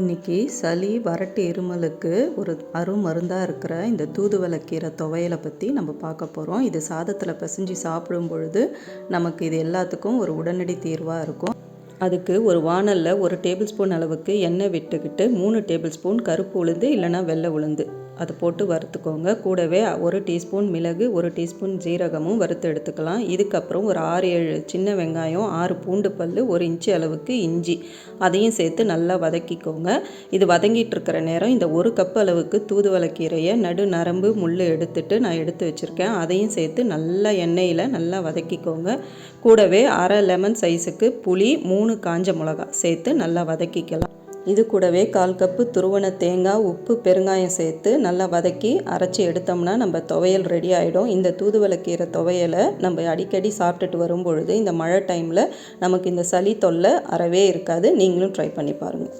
இன்றைக்கி சளி வறட்டு இருமலுக்கு ஒரு அருமருந்தாக இருக்கிற இந்த தூதுவளக்கீரை துவையலை பற்றி நம்ம பார்க்க போகிறோம் இது சாதத்தில் பிசைஞ்சு சாப்பிடும் பொழுது நமக்கு இது எல்லாத்துக்கும் ஒரு உடனடி தீர்வாக இருக்கும். அதுக்கு ஒரு வானலில் ஒரு டேபிள் ஸ்பூன் அளவுக்கு எண்ணெய் விட்டுக்கிட்டு மூணு டேபிள் ஸ்பூன் கருப்பு உளுந்து இல்லைனா வெள்ளை உளுந்து. அதை போட்டு வறுத்துக்கோங்க. கூடவே ஒரு டீஸ்பூன் மிளகு ஒரு டீஸ்பூன் ஜீரகமும் வறுத்து எடுத்துக்கலாம். இதுக்கப்புறம் ஒரு ஆறு ஏழு சின்ன வெங்காயம் ஆறு பூண்டு பல் ஒரு இன்ச்சு அளவுக்கு இஞ்சி. அதையும் சேர்த்து நல்லா வதக்கிக்கோங்க. இது வதங்கிட்டு இருக்கிற நேரம் இந்த ஒரு கப் அளவுக்கு தூதுவளைக்கீரையை நடு நரம்பு முள் எடுத்துட்டு நான் எடுத்து வச்சுருக்கேன். அதையும் சேர்த்து நல்லா எண்ணெயில் நல்லா வதக்கிக்கோங்க. கூடவே அரை லெமன் சைஸுக்கு புளி மூணு மூணு காஞ்ச மிளகா சேர்த்து நல்லா வதக்கிக்கலாம். இது கூடவே கால் கப்பு துருவன தேங்காய் உப்பு பெருங்காயம் சேர்த்து நல்லா வதக்கி அரைச்சி எடுத்தோம்னா நம்ம துவையல் ரெடி ஆகிடும் இந்த தூதுவளக்கீரை துவையலை நம்ம அடிக்கடி சாப்பிட்டுட்டு வரும்பொழுது இந்த மழை டைமில் நமக்கு இந்த சளி தொல்லை அறவே இருக்காது. நீங்களும் ட்ரை பண்ணி பாருங்கள்